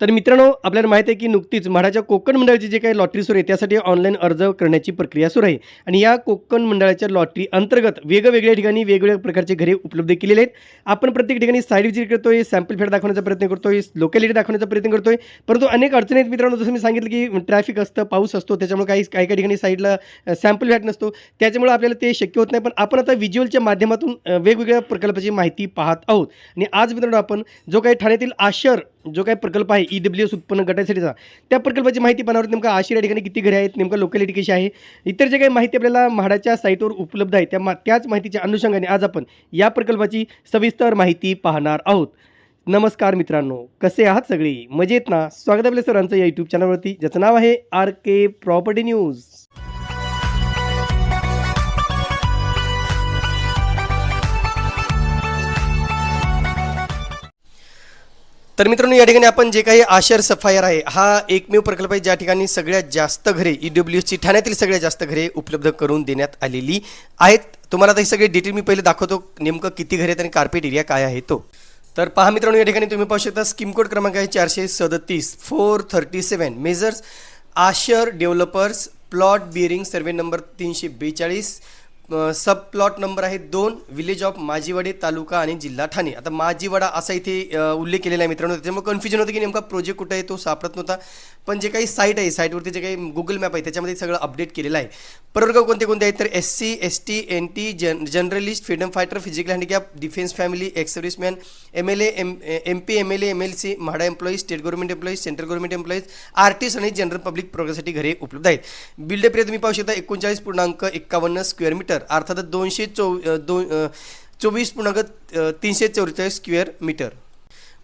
तर मित्रांनो आपल्याला माहीत आहे की नुकतीच म्हाडाच्या कोकण मंडळाची जे काही लॉटरी सुरू आहे त्यासाठी ऑनलाईन अर्ज करण्याची प्रक्रिया सुरू आहे. आणि या कोकण मंडळाच्या लॉटरी अंतर्गत वेगवेगळ्या ठिकाणी वेगवेगळ्या प्रकारचे घरे उपलब्ध केलेले आहेत. आपण प्रत्येक ठिकाणी साईड विजिट करतोय सॅम्पल फेड दाखवण्याचा प्रयत्न करतोय लोकॅलिटी दाखवण्याचा प्रयत्न करतोय. परंतु अनेक अडचणी आहेत मित्रांनो जसं मी सांगितलं की ट्रॅफिक असतं पाऊस असतो त्याच्यामुळे काही काही काही ठिकाणी साईडला सॅम्पल फॅट नसतो. त्याच्यामुळे आपल्याला ते शक्य होत नाही. पण आपण आता व्हिज्युअलच्या माध्यमातून वेगवेगळ्या प्रकल्पाची माहिती पाहत आहोत. आणि आज मित्रांनो आपण जो काही ठाण्यातील आशर जो काही प्रकल्प आहे ई डब्ल्यू एस उत्पन्न गटासाठीचा त्या प्रकल्पाची माहिती पाहणार नेमकं आशिर या ठिकाणी किती घरे आहेत नेमकं लोकॅलिटी कशी आहे? इतर जे काही माहिती आपल्याला म्हाडाच्या साईटवर उपलब्ध आहे त्या मा त्याच माहितीच्या अनुषंगाने आज आपण या प्रकल्पाची सविस्तर माहिती पाहणार आहोत. नमस्कार मित्रांनो कसे आहात सगळे? मजेत ना? स्वागत आपल्या सरांचं या यूट्यूब चॅनलवरती ज्याचं नाव आहे आर के प्रॉपर्टी न्यूज. तर मित्रांनो या ठिकाणी आपण जे काही आशर सफायर आहे हा एकमेव प्रकल्प आहे ज्या ठिकाणी सगळ्यात जास्त घरे ई डब्ल्यू एसची ठाण्यातील सगळ्यात जास्त घरे उपलब्ध करून देण्यात आलेली आहेत. तुम्हाला आता हे सगळे डिटेल मी पहिले दाखवतो नेमकं किती घरे आहेत आणि कार्पेट एरिया काय आहे तो. तर पहा मित्रांनो या ठिकाणी तुम्ही पाहू शकता स्कीम कोड क्रमांक आहे चारशे सदतीस four thirty seven Messrs Ashar developers plot bearing survey number तीनशे बेचाळीस सब प्लॉट नंबर आहे दोन विलेज ऑफ माजीवाडे तालुका आणि जिल्हा ठाणे. आता माजीवाडा असा इथे उल्लेख केलेला आहे मित्रांनो. त्याच्यामुळे कन्फ्युजन होतं की नेमका प्रोजेक्ट कुठं आहे तो सापडत नव्हता. पण जे काही साईट आहे साईटवरती जे काही गुगल मॅप आहे त्याच्यामध्ये सगळं अपडेट केलेलं आहे. प्रवर्ग कोणते कोणते आहेत? तर S C S T N T जन journalist freedom fighter physical handicap defence family ex serviceman M L A M M P M L A M L C MHADA employees state government employees central government employees artist आणि general public प्रोग्रेससाठी घरे उपलब्ध आहेत. Build तुम्ही पाहू शकता एकोणचाळीस पूर्णांक एक्कावन्न स्क्वेअर मीटर अर्थात दोनशे चौ दोन चोवीस पूर्णांक तीनशे चौवेचाळीस स्क्वेअर मीटर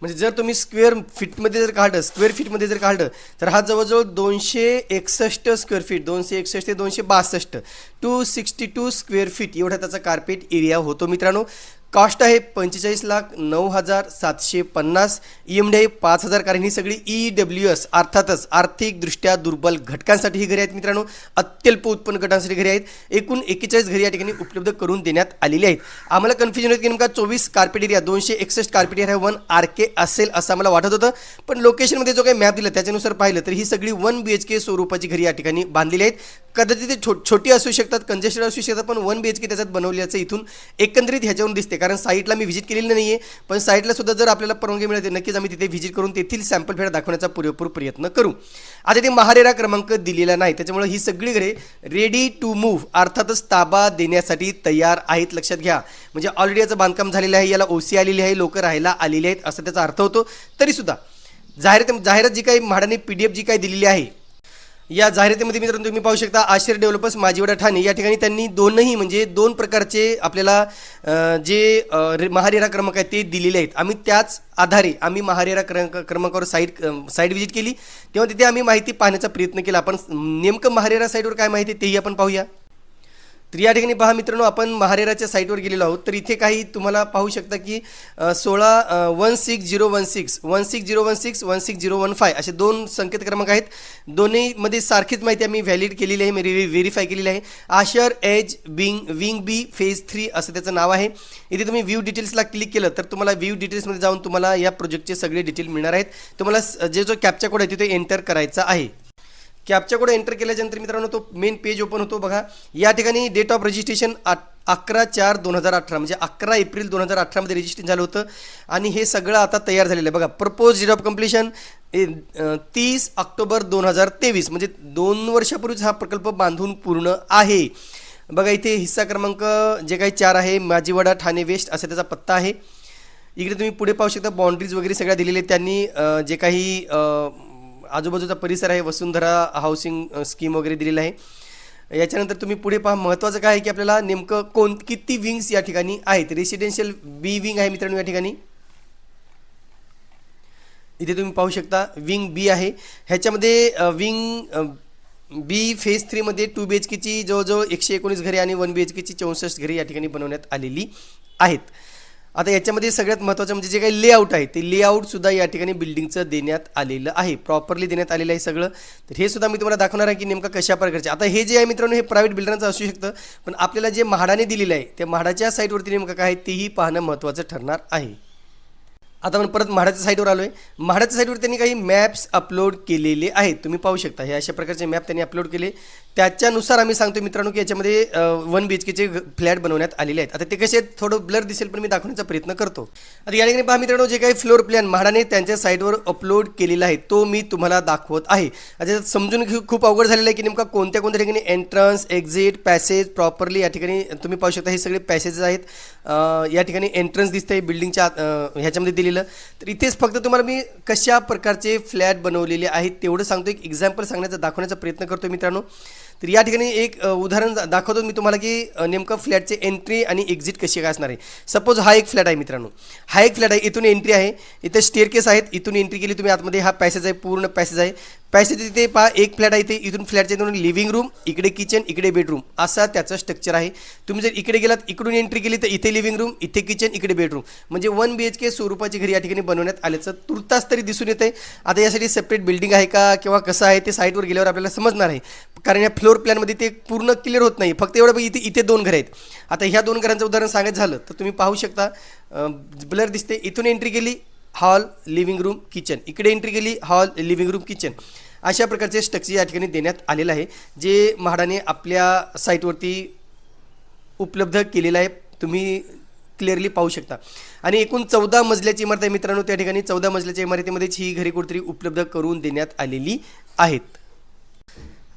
म्हणजे जर तुम्ही स्क्वेअर फीटमध्ये जर काढलं स्क्वेअर फीटमध्ये जर काढलं तर हा जवळजवळ दोनशे एकसष्ट स्क्वेअर फीट दोनशे एकसष्ट ते दोनशे बासष्ट two sixty two square feet एवढा त्याचा कार्पेट एरिया होतो मित्रांनो. कॉस्ट आहे पंचेचाळीस लाख नऊ हजार सातशे पन्नास. ई एम डी आहे पाच हजार कारण ही सगळी ई डब्ल्यू एस अर्थातच आर्थिकदृष्ट्या दुर्बल घटकांसाठी ही घरे आहेत मित्रांनो. अत्यल्प उत्पन्न गटांसाठी घरे आहेत. एकूण एकेचाळीस घरी या ठिकाणी उपलब्ध करून देण्यात आलेली आहेत. आम्हाला कन्फ्युजन होतं की नेमका चोवीस कार्पेट एरिया दोनशे एकसष्ट carpet area one R K असेल असं आम्हाला वाटत होतं. पण लोकेशनमध्ये जो काही मॅप दिला त्याच्यानुसार पाहिलं तर ही सगळी वन बी एच के स्वरूपाची घरी या ठिकाणी बांधलेली आहेत. कदाचित ते छो छोटी असू शकतात कंजेस्टेड असू शकतात पण वन बी एच के त्याच्यात बनवल्याचं इथून एकंदरीत ह्याच्यावरून दिसते कारण कारण साईटला मी व्हिजिट केलेली नाही आहे पण साईटला सुद्धा जर आपल्याला परवानगी मिळते नक्कीच आम्ही तिथे व्हिजिट करून तेथील सॅम्पल फेड दाखवण्याचा पुरेपूर प्रयत्न करू. आता ते महारेरा क्रमांक दिलेला नाही. त्याच्यामुळे ही सगळी घरे रेडी टू मूव्ह अर्थातच ताबा देण्यासाठी तयार आहेत. लक्षात घ्या. म्हणजे ऑलरेडी याचं बांधकाम झालेलं आहे याला ओसी आलेली आहे लोक राहायला आलेली आहेत असा त्याचा अर्थ होतो. तरीसुद्धा जाहिरात जाहिरात जी काही म्हाडाने पी डी एफ जी काही दिलेली आहे या जाहिरातीमध्ये मित्रांनो तुम्ही पाहू शकता आशिर डेव्हलपर्स माझीवडा ठाणे. या ठिकाणी त्यांनी दोनही म्हणजे दोन प्रकारचे आपल्याला जे महारेरा क्रमांक आहेत ते दिलेले आहेत. आम्ही त्याच आधारे आम्ही महारेरा क्रमांक क्रमांकावर साईट साईट व्हिजिट केली. तेव्हा तिथे आम्ही माहिती पाहण्याचा प्रयत्न केला. आपण नेमकं महारेरा साईटवर काय माहिती आहे तेही आपण पाहूया. तर या ठिकाणी पहा मित्रांनो आपण महारेराच्या साईटवर गेलेलो आहोत. तर इथे काही तुम्हाला पाहू शकता की सोळा one six zero one six one six zero one six one six zero one five असे दोन संकेत क्रमांक आहेत. दोन्हीमध्ये सारखीच माहिती आम्ही व्हॅलिड केलेली आहे मी व्हेरीफाय केलेली आहे. Ashar edge wing wing B phase three असं त्याचं नाव आहे. इथे तुम्ही व्ह्यू डिटेल्सला क्लिक केलं तर तुम्हाला व्ह्यू डिटेल्समध्ये जाऊन तुम्हाला या प्रोजेक्टचे सगळे डिटेल मिळणार आहेत. तुम्हाला जे जो कॅपचा कोड आहे तिथे एंटर करायचा आहे. कॅपच्या कोड एंटर केल्याच्यानंतर मित्रांनो तो मेन पेज ओपन होतो बघा. या ठिकाणी डेट ऑफ रजिस्ट्रेशन अकरा चार दोन हजार अठरा म्हणजे अकरा एप्रिल दोन हजार अठरामध्ये रजिस्ट्रेशन झालं होतं. आणि हे सगळं आता तयार झालेलं आहे. बघा प्रपोज डेट ऑफ कम्प्लिशन तीस ऑक्टोबर दोन हजार तेवीस म्हणजे दोन वर्षापूर्वीच हा प्रकल्प बांधून पूर्ण आहे. बघा इथे हिस्सा क्रमांक जे काही चार आहे माजीवाडा ठाणे वेस्ट असा त्याचा पत्ता आहे. इकडे तुम्ही पुढे पाहू शकता बाउंड्रीज वगैरे सगळ्या दिलेल्या आहेत. त्यांनी जे काही आजूबाजूचा परिसर आहे वसुंधरा हाऊसिंग स्कीम वगैरे दिलेला आहे. याच्यानंतर तुम्ही पुढे पहा महत्त्वाचं काय आहे की आपल्याला नेमकं कोण किती विंग्स या ठिकाणी आहेत? रेसिडेन्शियल बी विंग आहे मित्रांनो या ठिकाणी. इथे तुम्ही पाहू शकता विंग बी आहे. ह्याच्यामध्ये विंग बी फेज थ्रीमध्ये टू बी एच केची जवळजवळ एकशे एकोणीस घरे आणि वन बी एच केची चौसष्ट घरे या ठिकाणी बनवण्यात आलेली आहेत. आता याच्यामध्ये सगळ्यात महत्त्वाचं म्हणजे जे काही लेआउट आहे ते लेआउटसुद्धा या ठिकाणी बिल्डिंगचं देण्यात आलेलं आहे. प्रॉपरली देण्यात आलेलं आहे सगळं. तर हे सुद्धा मी तुम्हाला दाखवणार आहे की नेमकं कशा प्रकारचे. आता हे जे आहे मित्रांनो हे प्रायव्हेट बिल्डरांचं असू शकतं पण आपल्याला जे म्हाडाने दिलेलं आहे त्या म्हाडाच्या साईटवरती नेमकं काय आहे तेही पाहणं महत्त्वाचं ठरणार आहे. आता आपण परत म्हाडाच्या साईटवर आलो आहे म्हाडाच्या साईटवर त्यांनी काही मॅप्स अपलोड केलेले आहेत. तुम्ही पाहू शकता. हे अशा प्रकारचे मॅप त्यांनी अपलोड केले. त्याच्यानुसार आम्ही सांगतो मित्रांनो की याच्यामध्ये वन बी एच केचे फ्लॅट बनवण्यात आलेले आहेत. आता ते कसे थोडं ब्लर दिसेल पण मी दाखवण्याचा प्रयत्न करतो. आता या ठिकाणी पहा मित्रांनो जे काही फ्लोर प्लॅन म्हाडाने त्यांच्या साईटवर अपलोड केलेला आहे तो मी तुम्हाला दाखवत आहे. आता त्याच्यात समजून घेऊ खूप अवघड झालेलं आहे की नेमका कोणत्या कोणत्या ठिकाणी एंट्रन्स एक्झिट पॅसेज प्रॉपरली या ठिकाणी तुम्ही पाहू शकता हे सगळे पॅसेजेस आहेत. या ठिकाणी एंट्रन्स दिसतंय बिल्डिंगच्या आत, ह्याच्यामध्ये दिलेलं. तर इथेच फक्त तुम्हाला मी कशा प्रकारचे फ्लॅट बनवलेले आहेत तेवढं सांगतो एक एक्झाम्पल सांगण्याचा दाखवण्याचा प्रयत्न करतो मित्रांनो. तर या ठिकाणी एक उदाहरण दाखवतो मी तुम्हाला की नेमकं फ्लॅटचे एंट्री आणि एक्झिट कशी काय असणार आहे. सपोज हा एक फ्लॅट आहे मित्रांनो. हा एक फ्लॅट आहे इथून एंट्री आहे. इथे स्टेअरकेस आहेत इथून एंट्री केली तुम्ही आतमध्ये हा पॅसेज आहे पूर्ण पॅसेज आहे. पॅसेज तिथे पहा एक फ्लॅट आहे इथे इथून फ्लॅटच्या इथून लिव्हिंग रूम इकडे किचन इकडे बेडरूम असा त्याचं स्ट्रक्चर आहे. तुम्ही जर इकडे गेलात इकडून एंट्री केली तर इथे लिव्हिंग रूम इथे किचन इकडे बेडरूम म्हणजे वन बी एच के स्वरूपाची घरी या ठिकाणी बनवण्यात आल्याचं तुर्तास तरी दिसून येते आहे आता यासाठी सेपरेट बिल्डिंग आहे का किंवा कसं आहे ते साईटवर गेल्यावर आपल्याला समजणार आहे. कारण या फ्लोअर प्लॅनमध्ये ते पूर्ण क्लिअर होत नाही. फक्त एवढं इथे इथे दोन घरं आहेत. आता ह्या दोन घरांचं उदाहरण सांगायचं झालं तर तुम्ही पाहू शकता ब्लर दिसते इथून एंट्री केली हॉल लिव्हिंग रूम किचन. इकडे एंट्री केली हॉल लिव्हिंग रूम किचन. अशा प्रकारचे स्ट्रक्चर या ठिकाणी देण्यात आलेलं आहे जे म्हाडाने आपल्या साईटवरती उपलब्ध केलेलं आहे. तुम्ही क्लिअरली पाहू शकता. आणि एकूण चौदा मजल्याची इमारत आहे मित्रांनो त्या ठिकाणी चौदा मजल्याच्या इमारतीमध्येच ही घरे कुठेतरी उपलब्ध करून देण्यात आलेली आहेत.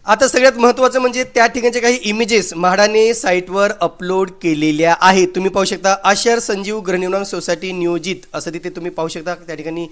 आता सगळ्यात महत्त्वाचं म्हणजे त्या ठिकाणचे काही इमेजेस म्हाडाने साईटवर अपलोड केलेल्या आहेत. तुम्ही पाहू शकता आशर संजीव गृहनिर्माण सोसायटी नियोजित असं तिथे तुम्ही पाहू शकता. त्या ठिकाणी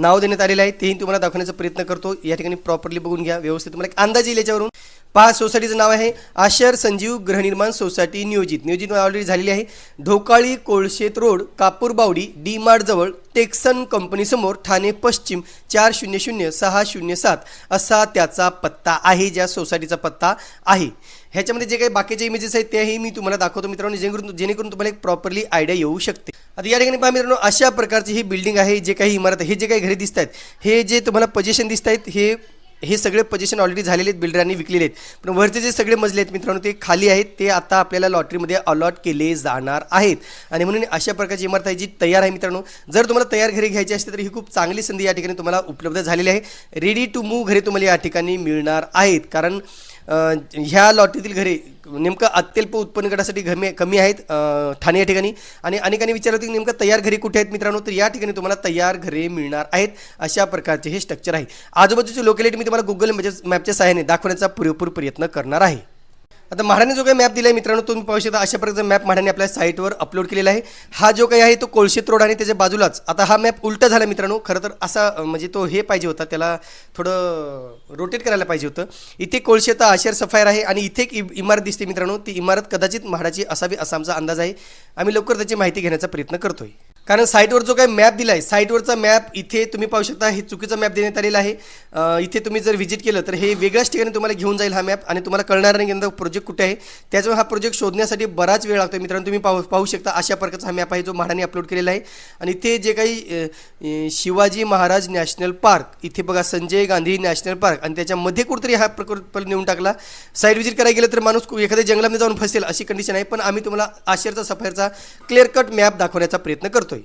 नाव देण्यात आलेलं आहे. तेही तुम्हाला दाखवण्याचा प्रयत्न करतो. या ठिकाणी प्रॉपरली बघून घ्या. व्यवस्थित तुम्हाला एक अंदाज येईल याच्यावरून. पहा सोसायटीचं नाव आहे आशर संजीव गृहनिर्माण सोसायटी नियोजित. नियोजित ऑलरेडी झालेली आहे. ढोकाळी कोळशेत रोड कापूर बावडी डी मार्टजवळ टेक्सन कंपनीसमोर ठाणे पश्चिम चार शून्य शून्य सहा शून्य सात असा त्याचा पत्ता आहे ज्या सोसायटीचा पत्ता आहे. ह्याच्यामध्ये जे काही बाकीचे इमेजेस आहेत तेही मी तुम्हाला दाखवतो मित्रांनो जेणेकरून जेणेकरून तुम्हाला एक प्रॉपरली आयडिया येऊ शकते. आता या ठिकाणी पहा मित्रांनो अशा प्रकारची ही बिल्डिंग आहे जे काही इमारत आहे हे जे काही घरे दिसत आहेत हे जे तुम्हाला पजेशन दिसत आहेत हे हे सगळे पोझिशन ऑलरेडी झालेले आहेत बिल्डरांनी विकलेले आहेत. पण वरचे जे सगळे मजले आहेत मित्रांनो ते खाली आहेत. ते आता आपल्याला लॉटरीमध्ये अलॉट केले जाणार आहेत. आणि म्हणून अशा प्रकारची इमारत आहे जी तयार आहे मित्रांनो. जर तुम्हाला तयार घरे घ्यायची असते तर ही खूप चांगली संधी या ठिकाणी तुम्हाला उपलब्ध झालेली आहे. रेडी टू मूव्ह घरे तुम्हाला या ठिकाणी मिळणार आहेत. कारण ह्या लॉटरीतील घरे नेमकं अत्यल्प उत्पन्न गटासाठी घमे कमी आहेत ठाणे या ठिकाणी. आणि अनेकांनी विचारलं की नेमकं तयार घरे कुठे आहेत मित्रांनो? तर या ठिकाणी तुम्हाला तयार घरे मिळणार आहेत अशा प्रकारचे हे स्ट्रक्चर आहे. आजूबाजूची लोकॅलिटी मी तुम्हाला गुगल मॅपच्या सहाय्याने दाखवण्याचा पुरेपूर प्रयत्न करणार आहे. आता म्हाडाने जो काही मॅप दिला आहे मित्रांनो तुम्ही पाहू शकता अशा प्रकारचा मॅप म्हाडाने आपल्या साईटवर अपलोड केलेला आहे. हा जो काही आहे तो कोळशेत रोड आणि त्याच्या बाजूलाच. आता हा मॅप उलटा झाला मित्रांनो खरं तर असा म्हणजे तो हे पाहिजे होता त्याला थोडं रोटेट करायला पाहिजे होतं. इथे कोळशेत आशर सफायर आहे आणि इथे एक इ- इमारत दिसते मित्रांनो ती इमारत कदाचित म्हाडाची असावी असा आमचा अंदाज आहे. आम्ही लवकर त्याची माहिती घेण्याचा प्रयत्न करतोय. कारण साईटवर जो काही मॅप दिला आहे साईटवरचा मॅप इथे तुम्ही पाहू शकता हे चुकीचा मॅप देण्यात आलेला आहे. इथे तुम्ही जर व्हिजिट केलं तर हे वेगळ्याच ठिकाणी तुम्हाला घेऊन जाईल हा मॅप आणि तुम्हाला कळणार नाही की प्रोजेक्ट कुठे आहे. त्याच्यामुळे हा प्रोजेक्ट शोधण्यासाठी बराच वेळ लागतो मित्रांनो तुम्ही पाहू पाहू शकता अशा प्रकारचा हा मॅप आहे जो म्हाडाने अपलोड केलेला आहे. आणि इथे जे काही शिवाजी महाराज नॅशनल पार्क इथे बघा संजय गांधी नॅशनल पार्क आणि त्याच्यामध्ये कुठेतरी हा प्रकल्प नेऊन टाकला. साईड व्हिजिट करायला गेलं तर माणूस एखाद्या जंगलामध्ये जाऊन फसेल अशी कंडिशन आहे पण आम्ही तुम्हाला आशेरचा सफायरचा क्लिअर कट मॅप दाखवण्याचा प्रयत्न करतो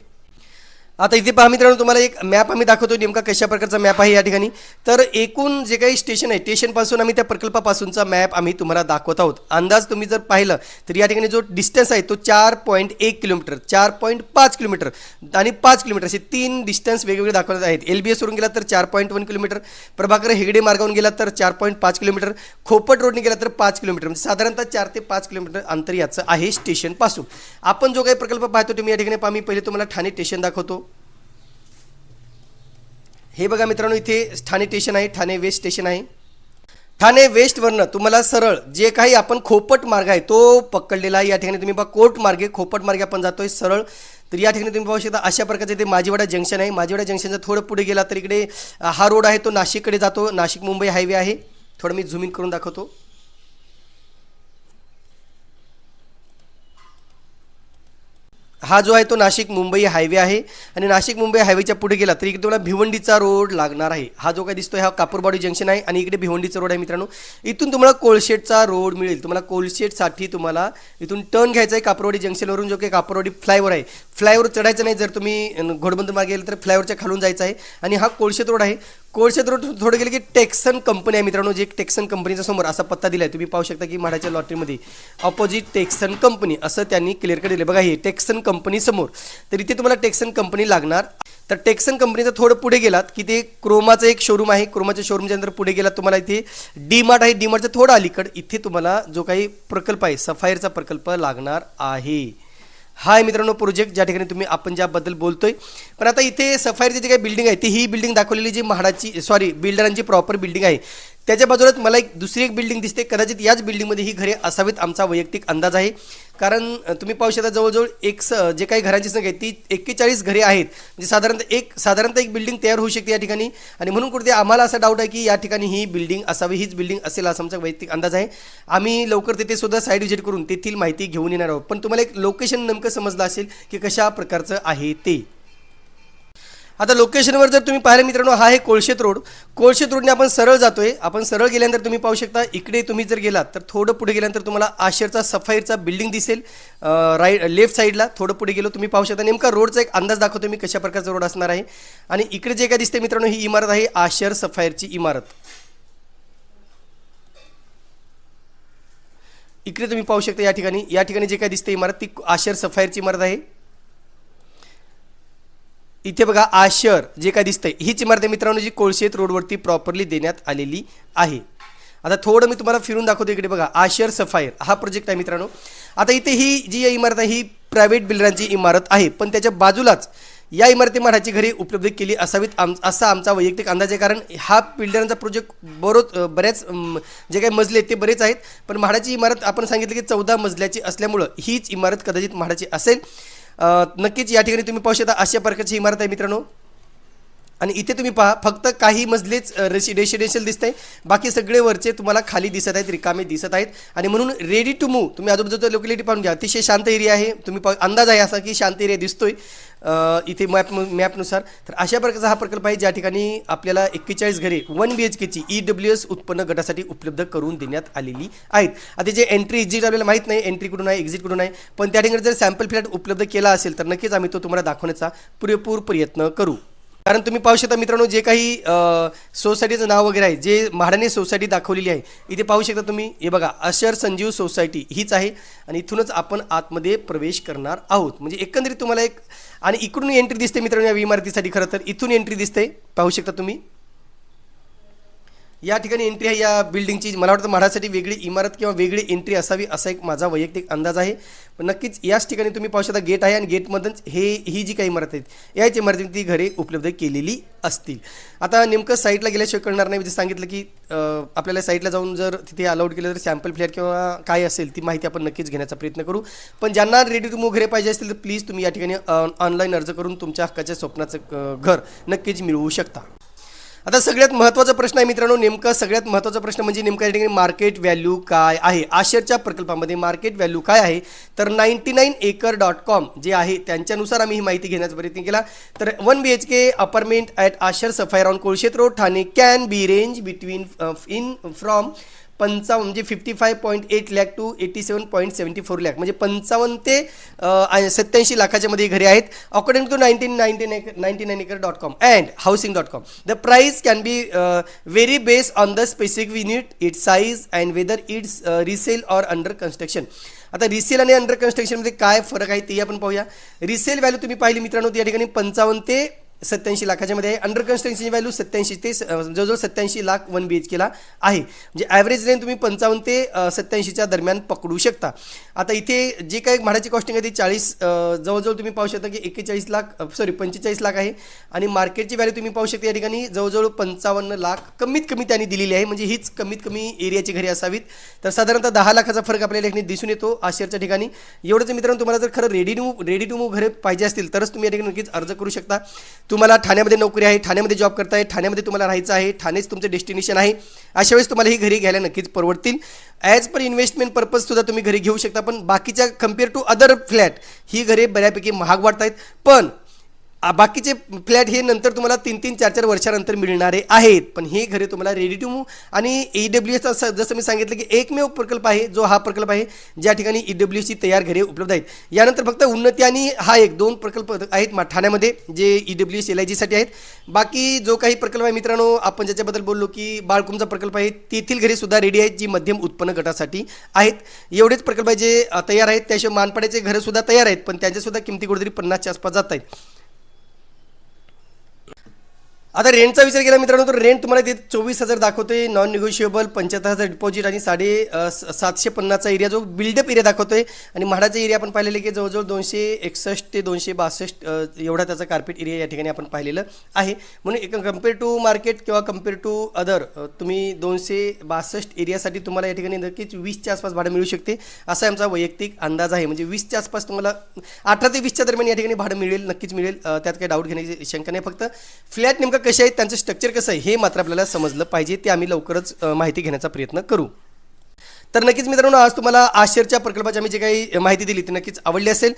आता इथे पहा मित्रांनो तुम्हाला एक मॅप आम्ही दाखवतो नेमका कशा प्रकारचा मॅप आहे या ठिकाणी. तर एकूण जे काही स्टेशन आहे स्टेशनपासून आम्ही त्या प्रकल्पापासूनचा मॅप आम्ही तुम्हाला दाखवत आहोत. अंदाज तुम्ही जर पाहिलं तर या ठिकाणी जो डिस्टन्स आहे तो चार पॉईंट एक किलोमीटर चार पॉईंट पाच किलोमीटर आणि पाच किलोमीटर असे तीन डिस्टन्स वेगवेगळे दाखवत आहेत. एल बी एसवरून गेला तर चार point one kilometre Prabhakar Hegde मार्गावरून गेला तर चार पॉईंट पाच किलोमीटर खोपट रोडने गेला तर पाच किलोमीटर. म्हणजे साधारणतः चार ते पाच किलोमीटर अंतर याचं आहे स्टेशनपासून आपण जो काही प्रकल्प पाहतो तुम्ही या ठिकाणी पहा मी पहिले तुम्हाला ठाणे स्टेशन दाखवतो. हे बघा मित्रांनो इथे ठाणे स्टेशन आहे ठाणे वेस्ट स्टेशन आहे. ठाणे वेस्टवरनं तुम्हाला सरळ जे काही आपण खोपट मार्ग आहे तो पकडलेला आहे. या ठिकाणी तुम्ही बघा कोर्ट मार्गे खोपट मार्गे आपण जातोय सरळ. तर या ठिकाणी तुम्ही पाहू शकता अशा प्रकारचे ते माझीवाडा जंक्शन आहे. माझीवाडा जंक्शनचं थोडं पुढे गेला तर इकडे हा रोड आहे तो नाशिककडे जातो. नाशिक मुंबई हायवे आहे. थोडं मी झूम इन करून दाखवतो. हा जो आहे तो नाशिक मुंबई हायवे आहे आणि नाशिक मुंबई हायवेच्या पुढे गेला तर इकडे तुम्हाला भिवंडीचा रोड लागणार आहे. हा जो काय दिसतो हा कापूरबाडी जंक्शन आहे आणि इकडे भिवंडीचा रोड आहे मित्रांनो. इथून तुम्हाला कोळशेटचा रोड मिळेल. तुम्हाला कोळशेटसाठी तुम्हाला इथून टर्न घ्यायचा आहे कापूरवाडी जंक्शनवरून जो काही कापूरवाडी फ्लायवर आहे. फ्लायवर चढायचं नाही. जर तुम्ही घोडबंद मागे गेलं तर फ्लायवरच्या खालून जायचं आहे. आणि हा कोळशेत रोड आहे. कोळशे रोड थोडं गेलं की टेक्सन कंपनी आहे मित्रांनो जे टेक्सन कंपनीच्या समोर असा पत्ता दिला आहे तुम्ही पाहू शकता की म्हाडाच्या लॉटरीमध्ये ऑपोजिट टेक्सन कंपनी असं त्यांनी क्लिअर कर दिलं बघा हे टेक्सन कंपनी समोर तर इथे तुम्हाला टेक्सन कंपनी लागणार. तर टेक्सन कंपनीचं थोडं पुढे गेलात की ते क्रोमाचं एक शोरूम आहे. क्रोमाच्या शोरूमच्या नंतर पुढे गेलात तुम्हाला इथे डी मार्ट आहे. डी मार्टचं थोडं अलीकड इथे तुम्हाला जो काही प्रकल्प आहे सफायरचा प्रकल्प लागणार आहे. हा आहे मित्रांनो प्रोजेक्ट ज्या ठिकाणी तुम्ही आपण ज्याबद्दल बोलतोय. पण आता इथे सफायरची जी काही बिल्डिंग आहे ती ही बिल्डिंग दाखवलेली जी म्हाडाची सॉरी बिल्डरांची प्रॉपर बिल्डिंग आहे त्याच्या बाजूलाच मला एक दुसरी एक बिल्डिंग दिसते. कदाचित याच बिल्डिंगमध्ये ही घरे असावीत आमचा वैयक्तिक अंदाज आहे. कारण तुम्ही पाहू शकता जवळजवळ एक स जे काही घरांची संख्या आहे ती एक्केचाळीस घरे आहेत. म्हणजे साधारणतः एक साधारणतः एक बिल्डिंग तयार होऊ शकते या ठिकाणी. आणि म्हणून कुठे आम्हाला असा डाऊट आहे की या ठिकाणी ही बिल्डिंग असावी हीच बिल्डिंग असेल असा आमचा वैयक्तिक अंदाज आहे. आम्ही लवकर तिथे सुद्धा साईड विजिट करून तेथील माहिती घेऊन येणार आहोत. पण तुम्हाला एक लोकेशन नेमकं समजलं असेल की कशा प्रकारचं आहे ते. आता लोकेशनवर जर तुम्ही पाहिलं मित्रांनो हा आहे कोळशेत रोड. कोळशेत रोडने आपण सरळ जातोय. आपण सरळ गेल्यानंतर तुम्ही पाहू शकता इकडे तुम्ही जर गेलात तर थोडं पुढे गेल्यानंतर तुम्हाला आशेरचा सफाईरचा बिल्डिंग दिसेल. राईट लेफ्ट साईडला थोडं पुढे गेलो तुम्ही पाहू शकता. नेमका रोडचा एक अंदाज दाखवतो मी कशा प्रकारचा रोड असणार आहे. आणि इकडे जे काय दिसते मित्रांनो ही इमारत आहे आशर सफायरची इमारत. इकडे तुम्ही पाहू शकता या ठिकाणी. या ठिकाणी जे काय दिसते इमारत ती आशर सफायरची इमारत आहे. इथे बघा आशर जे काय दिसतंय हीच इमारत आहे मित्रांनो जी कोळशेत रोडवरती प्रॉपरली देण्यात आलेली आहे. आता थोडं मी तुम्हाला फिरून दाखवतो इकडे बघा आशर सफायर हा प्रोजेक्ट आहे मित्रांनो. आता इथे ही जी इमारत आहे ही प्रायव्हेट बिल्डरांची इमारत आहे पण त्याच्या बाजूलाच या इमारती म्हाडाची घरे उपलब्ध केली असावीत आम असा आमचा वैयक्तिक अंदाज आहे कारण हा बिल्डरांचा प्रोजेक्ट बरोच बऱ्याच जे काही मजले आहेत ते बरेच आहेत पण म्हाडाची इमारत आपण सांगितलं की चौदा मजल्याची असल्यामुळं हीच इमारत कदाचित म्हाडाची असेल. नक्कीच या ठिकाणी तुम्ही पाहू शकता अशा प्रकारची इमारत आहे मित्रांनो. आणि इथे तुम्ही पहा फक्त काही मजलेच रेसि रेसिडेन्शियल दिसत आहे बाकी सगळे वरचे तुम्हाला खाली दिसत आहेत रिकामे दिसत आहेत. आणि म्हणून रेडी टू मूव्ह तुम्ही आजूबाजूचा लोकॅलिटी पाहून घ्या. अतिशय शांत एरिया आहे. तुम्ही पा अंदाज आहे असा की शांत एरिया दिसतोय. इथे मॅप मॅपनुसार तर अशा प्रकारचा हा प्रकल्प आहे ज्या ठिकाणी आपल्याला एक्केचाळीस घरे वन बी एच केची ई डब्ल्यू एस उत्पन्न गटासाठी उपलब्ध करून देण्यात आलेली आहेत. आता जे एंट्री एक्झिट आपल्याला माहीत नाही एंट्री कुठून आहे एक्झिट कुठून आहे पण त्या ठिकाणी जर सॅम्पल फ्लॅट उपलब्ध केला असेल तर नक्कीच आम्ही तो तुम्हाला दाखवण्याचा पुरेपूर प्रयत्न करू. कारण तुम्ही पाहू शकता मित्रांनो जे काही सोसायटीचं नाव वगैरे आहे जे म्हाडाने सोसायटी दाखवलेली आहे इथे पाहू शकता तुम्ही हे बघा अशर संजीव सोसायटी हीच आहे आणि इथूनच आपण आतमध्ये प्रवेश करणार आहोत. म्हणजे एकंदरीत तुम्हाला एक आणि इकडून एंट्री दिसते मित्रांनो या इमारतीसाठी खरं तर इथून एंट्री दिसते पाहू शकता तुम्ही. या ठिकाणी एंट्री आहे. या बिल्डिंगची मला वाटतं म्हाडासाठी वेगळी इमारत किंवा वेगळी एंट्री असावी असा एक माझा वैयक्तिक अंदाज आहे. नक्कीच याच ठिकाणी तुम्ही पाहू शकता गेट आहे आणि गेटमधूनच हे ही जी काही इमारत आहेत याच इमारतीत घरे उपलब्ध केलेली असतील. आता नेमकं साईटला गेल्याशिवाय कळणार नाही. म्हणजे सांगितलं की आपल्याला साईटला जाऊन जर तिथे अलाउड केलं तर सॅम्पल फ्लॅट किंवा काय असेल ती माहिती आपण नक्कीच घेण्याचा प्रयत्न करू. पण ज्यांना रेडी टू मूव्ह घरे पाहिजे असतील तर प्लीज तुम्ही या ठिकाणी ऑनलाईन अर्ज करून तुमच्या हक्काच्या स्वप्नाचं घर नक्कीच मिळवू शकता. आता सगळ्यात महत्त्वाचा प्रश्न आहे मित्रांनो नेमकं सगळ्यात महत्त्वाचा प्रश्न म्हणजे नेमका या ठिकाणी मार्केट व्हॅल्यू काय आहे? आशरच्या प्रकल्पामध्ये मार्केट व्हॅल्यू काय आहे? तर ninety nine acres dot com जे आहे त्यांच्यानुसार आम्ही ही माहिती घेण्याचा प्रयत्न केला. तर one B H K apartment at Ashar sapphire on Kolshet road Thane can be range between in from पंचावन्न म्हणजे fifty five point eight lakh two eighty seven point seventy four lakh म्हणजे पंचावन्न ते सत्याऐंशी लाखाच्या मध्ये घरे आहेत. According to nineteen nineteen acre ninety nine acre dot com and housing dot com the price can be vary based on the specific unit its size and whether it's resale or under construction आता resale आणि under कन्स्ट्रक्शनमध्ये काय फरक आहे ते आपण पाहूया. Resale value तुम्ही पाहिली मित्रांनो या ठिकाणी पंचावन्न ते सत्याऐंशी लाखाच्या मध्ये आहे. अंडर कन्स्ट्रक्शनची व्हॅल्यू सत्याऐंशी ते जवळजवळ सत्याऐंशी लाख वन बी एच केला आहे. म्हणजे ॲव्हरेज रेंज तुम्ही पंचावन्न ते सत्याऐंशीच्या दरम्यान पकडू शकता. आता इथे जे काही म्हाडाची कॉस्टिंग आहे ती चाळीस जवळजवळ तुम्ही पाहू शकता की एक्केचाळीस लाख सॉरी पंचेचाळीस लाख आहे. आणि मार्केटची व्हॅल्यू तुम्ही पाहू शकता या ठिकाणी जवळजवळ पंचावन्न लाख कमीत कमी त्यांनी दिलेली आहे. म्हणजे हीच कमीत कमी एरियाची घरी असावीत. तर साधारणतः दहा लाखाचा फरक आपल्याला ठिकाणी दिसून येतो आशेरच्या ठिकाणी. एवढंच मित्रांनो तुम्हाला जर खरं ready to ready to move घरे पाहिजे असतील तरच तुम्ही या ठिकाणी नक्कीच अर्ज करू शकता. तुम्हाला ठाण्यामध्ये नोकरी आहे ठाण्यामध्ये जॉब करताय ठाण्यामध्ये तुम्हाला राहायचं आहे ठाणेच तुमचं डेस्टिनेशन आहे अशा वेळेस तुम्हाला ही घरी घ्यायला नक्कीच परवडतील. ॲज पर इन्व्हेस्टमेंट पर्पज सुद्धा तुम्ही घरी घेऊ शकता पण बाकीच्या कंपेअर टू अदर फ्लॅट ही घरे बऱ्यापैकी महाग वाटत आहेत पण बाकीचे फ्लॅट हे नंतर तुम्हाला तीन तीन चार चार वर्षानंतर मिळणारे आहेत. पण हे घरे तुम्हाला रेडी टू मूव आणि ई डब्ल्यू एसचा जसं मी सांगितलं की एकमेव प्रकल्प आहे जो हा प्रकल्प आहे ज्या ठिकाणी ई डब्ल्यू एसची तयार घरे उपलब्ध आहेत. यानंतर फक्त उन्नती आणि हा एक दोन प्रकल्प आहेत मा- ठाण्यामध्ये जे E W S L I जीसाठी आहेत. बाकी जो काही प्रकल्प आहे मित्रांनो आपण ज्याच्याबद्दल बोललो की बाळकुमचा प्रकल्प आहे तेथील घरे सुद्धा रेडी आहेत जी मध्यम उत्पन्न गटासाठी आहेत. एवढेच प्रकल्प आहे जे तयार आहेत त्याशिवाय मानपाड्याचे घरं सुद्धा तयार आहेत पण त्यांच्यासुद्धा किमती कुठेतरी पन्नासच्या आसपास जात आहेत. आता रेंटचा विचार केला मित्रांनो तर रेंट तुम्हाला तिथे चोवीस हजार दाखवतोय नॉन निगोशिएबल पंच्याहत्तर हजार डिपॉझिट आणि साडे सातशे पन्नासचा एरिया जो बिल्डअप एरिया दाखवतोय. आणि म्हाडाचा एरिया आपण पाहिलेलं आहे की जवळजवळ दोनशे एकसष्ट ते दोनशे बासष्ट एवढा त्याचा कार्पेट एरिया या ठिकाणी आपण पाहिलेलं आहे. म्हणून एक कंपेअर टू मार्केट किंवा कंपेअर टू अदर तुम्ही दोनशे बासष्ट एरियासाठी तुम्हाला या ठिकाणी नक्कीच वीसच्या आसपास भाडं मिळू शकते. असा आमचा वैयक्तिक अंदाज आहे. म्हणजे वीसच्या आसपास तुम्हाला अठरा ते वीसच्या दरम्यान या ठिकाणी भाडं मिळेल नक्कीच मिळेल. त्यात काही डाऊट घेण्याची शंका नाही. फक्त फ्लॅट नेमकं कसे आहेत त्यांचं स्ट्रक्चर कसं आहे हे मात्र आपल्याला समजलं पाहिजे. ते आम्ही लवकरच माहिती घेण्याचा प्रयत्न करू. तर नक्कीच मित्रांनो आज तुम्हाला आशेरच्या प्रकल्पाची आम्ही जे काही माहिती दिली ती नक्कीच आवडली असेल.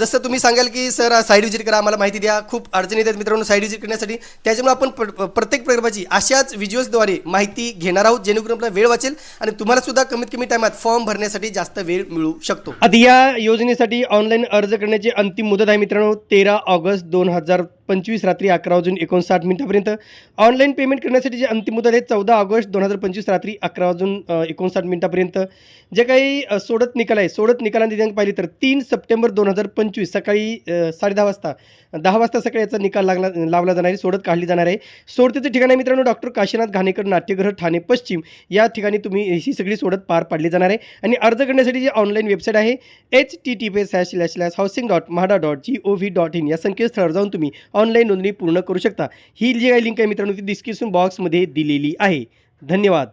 जसं तुम्ही सांगाल की सर साईड विजिट करा आम्हाला माहिती द्या. खूप अडचणी येतात मित्रांनो साईड विजिट करण्यासाठी. त्याच्यामुळे आपण प्र- प्रत्येक प्रकल्पाची अशाच व्हिडिओजद्वारे माहिती घेणार आहोत जेणेकरून आपला वेळ वाचेल आणि तुम्हाला सुद्धा कमीत कमी टायमात फॉर्म भरण्यासाठी जास्त वेळ मिळू शकतो. आता या योजनेसाठी ऑनलाईन अर्ज करण्याची अंतिम मुदत आहे मित्रांनो तेरा ऑगस्ट दोन हजार पंचवीस रात्री अकरा वाजून एकोणसाठ मिनिटापर्यंत. ऑनलाईन पेमेंट करण्यासाठी जी अंतिम मुदत आहे चौदा ऑगस्ट दोन हजार पंचवीस रात्री अकरा वाजून एकोणसाठ मिनिटापर्यंत. जे काही सोडत निकाल आहे सोडत निकालांची दिनांक पाहिली तर तीन सप्टेंबर दोन हजार पंचवीस सकाळी साडे साडेदहा वाजता दहा वाजता सकाळी याचा निकाल लागला लावला जाणार आहे सोडत काढली जाणार आहे. सोडतीचं ठिकाण आहे मित्रांनो डॉक्टर काशीनाथ घाणेकर नाट्यगृह ठाणे पश्चिम. या ठिकाणी तुम्ही ही सगळी सोडत पार पाडली जाणार आहे. आणि अर्ज करण्यासाठी जी ऑनलाईन वेबसाईट आहे H T T P slash slash slash housing dot MHADA dot G O V dot in या संकेतस्थळावर जाऊन तुम्ही ऑनलाईन नोंदणी पूर्ण करू शकता. ही जी काही लिंक आहे मित्रांनो ती डिस्क्रिप्शन बॉक्समध्ये दिलेली आहे. धन्यवाद.